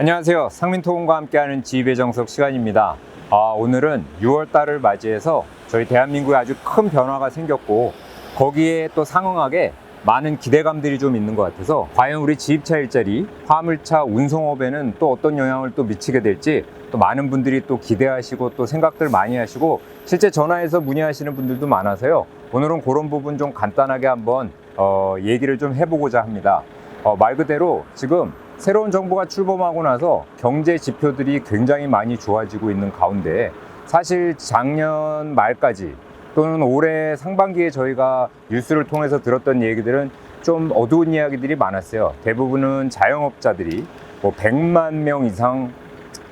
안녕하세요. 상민토론과 함께하는 지휘의 정석 시간입니다. 아, 오늘은 6월 달을 맞이해서 저희 대한민국에 아주 큰 변화가 생겼고 거기에 또 상응하게 많은 기대감들이 좀 있는 것 같아서 과연 우리 지입차 일자리, 화물차 운송업에는 또 어떤 영향을 또 미치게 될지 또 많은 분들이 또 기대하시고 또 생각들 많이 하시고 실제 전화해서 문의하시는 분들도 많아서요. 오늘은 그런 부분 좀 간단하게 한번 어, 얘기를 좀 해보고자 합니다. 어, 말 그대로 지금 새로운 정부가 출범하고 나서 경제 지표들이 굉장히 많이 좋아지고 있는 가운데 사실 작년 말까지 또는 올해 상반기에 저희가 뉴스를 통해서 들었던 얘기들은 좀 어두운 이야기들이 많았어요. 대부분은 자영업자들이 뭐 100만 명 이상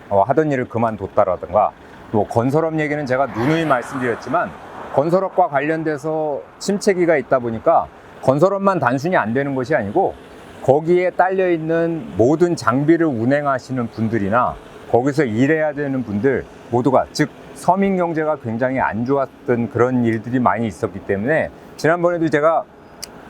어, 하던 일을 그만뒀다라든가 또 건설업 얘기는 제가 누누이 말씀드렸지만 건설업과 관련돼서 침체기가 있다 보니까 건설업만 단순히 안 되는 것이 아니고 거기에 딸려 있는 모든 장비를 운행하시는 분들이나 거기서 일해야 되는 분들 모두가 즉 서민 경제가 굉장히 안 좋았던 그런 일들이 많이 있었기 때문에 지난번에도 제가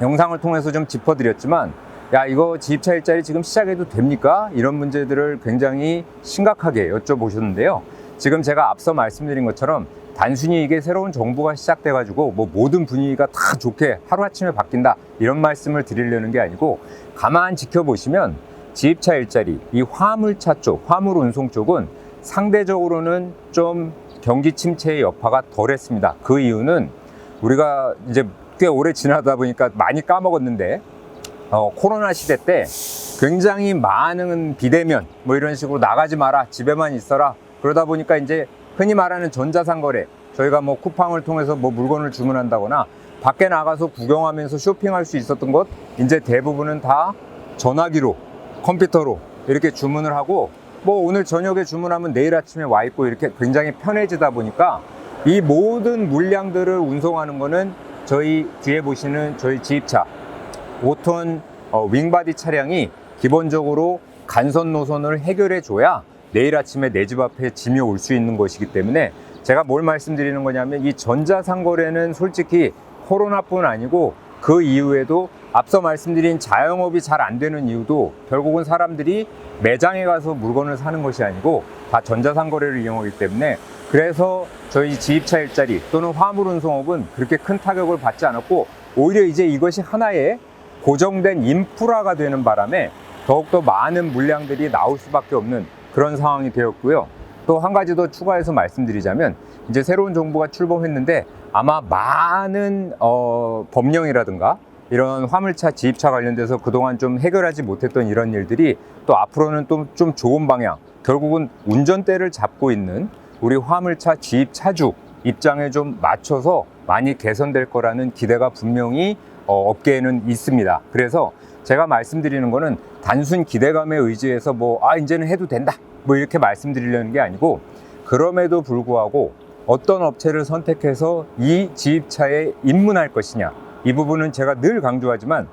영상을 통해서 좀 짚어드렸지만 야 이거 지입차 일자리 지금 시작해도 됩니까? 이런 문제들을 굉장히 심각하게 여쭤보셨는데요. 지금 제가 앞서 말씀드린 것처럼 단순히 이게 새로운 정부가 시작돼 가지고 뭐 모든 분위기가 다 좋게 하루아침에 바뀐다 이런 말씀을 드리려는 게 아니고 가만 지켜보시면 지입차 일자리 이 화물차 쪽 화물 운송 쪽은 상대적으로는 좀 경기 침체의 여파가 덜했습니다. 그 이유는 우리가 이제 꽤 오래 지나다 보니까 많이 까먹었는데 어, 코로나 시대 때 굉장히 많은 비대면 뭐 이런 식으로 나가지 마라 집에만 있어라 그러다 보니까 이제 흔히 말하는 전자상거래 저희가 뭐 쿠팡을 통해서 뭐 물건을 주문한다거나 밖에 나가서 구경하면서 쇼핑할 수 있었던 것 이제 대부분은 다 전화기로 컴퓨터로 이렇게 주문을 하고 뭐 오늘 저녁에 주문하면 내일 아침에 와 있고 이렇게 굉장히 편해지다 보니까 이 모든 물량들을 운송하는 거는 저희 뒤에 보시는 저희 지입차 5톤 어, 윙바디 차량이 기본적으로 간선 노선을 해결해 줘야 내일 아침에 내 집 앞에 짐이 올 수 있는 것이기 때문에 제가 뭘 말씀드리는 거냐면 이 전자상거래는 솔직히 코로나뿐 아니고 그 이후에도 앞서 말씀드린 자영업이 잘 안 되는 이유도 결국은 사람들이 매장에 가서 물건을 사는 것이 아니고 다 전자상거래를 이용하기 때문에 그래서 저희 지입차 일자리 또는 화물 운송업은 그렇게 큰 타격을 받지 않았고 오히려 이제 이것이 하나의 고정된 인프라가 되는 바람에 더욱더 많은 물량들이 나올 수밖에 없는 그런 상황이 되었고요. 또 한 가지 더 추가해서 말씀드리자면 이제 새로운 정부가 출범했는데 아마 많은 어, 법령이라든가 이런 화물차 지입차 관련돼서 그동안 좀 해결하지 못했던 이런 일들이 또 앞으로는 또 좀 좋은 방향 결국은 운전대를 잡고 있는 우리 화물차 지입차주 입장에 좀 맞춰서 많이 개선될 거라는 기대가 분명히 어, 업계에는 있습니다. 그래서 제가 말씀드리는 거는 단순 기대감에 의지해서 뭐, 아, 이제는 해도 된다. 뭐 이렇게 말씀드리려는 게 아니고, 그럼에도 불구하고 어떤 업체를 선택해서 이 지입차에 입문할 것이냐. 이 부분은 제가 늘 강조하지만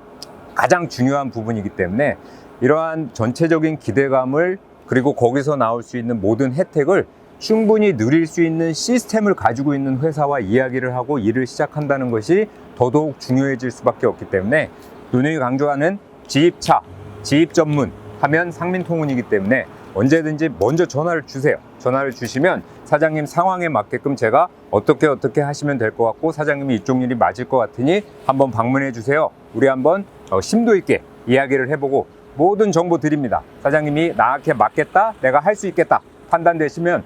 가장 중요한 부분이기 때문에 이러한 전체적인 기대감을 그리고 거기서 나올 수 있는 모든 혜택을 충분히 누릴 수 있는 시스템을 가지고 있는 회사와 이야기를 하고 일을 시작한다는 것이 더더욱 중요해질 수밖에 없기 때문에 누누이 강조하는 지입차, 지입 전문 하면 상민통운이기 때문에 언제든지 먼저 전화를 주세요. 전화를 주시면 사장님 상황에 맞게끔 제가 어떻게 어떻게 하시면 될 것 같고 사장님이 이쪽 일이 맞을 것 같으니 한번 방문해 주세요. 우리 한번 어, 심도 있게 이야기를 해보고 모든 정보 드립니다. 사장님이 나한테 맞겠다, 내가 할 수 있겠다 판단되시면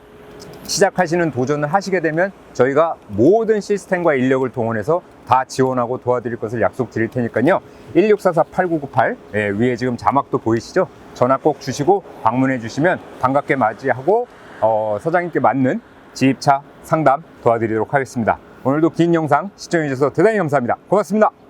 시작하시는 도전을 하시게 되면 저희가 모든 시스템과 인력을 동원해서 다 지원하고 도와드릴 것을 약속드릴 테니까요. 1644-8998 예, 위에 지금 자막도 보이시죠? 전화 꼭 주시고 방문해 주시면 반갑게 맞이하고 어, 사장님께 맞는 지입차 상담 도와드리도록 하겠습니다. 오늘도 긴 영상 시청해 주셔서 대단히 감사합니다. 고맙습니다.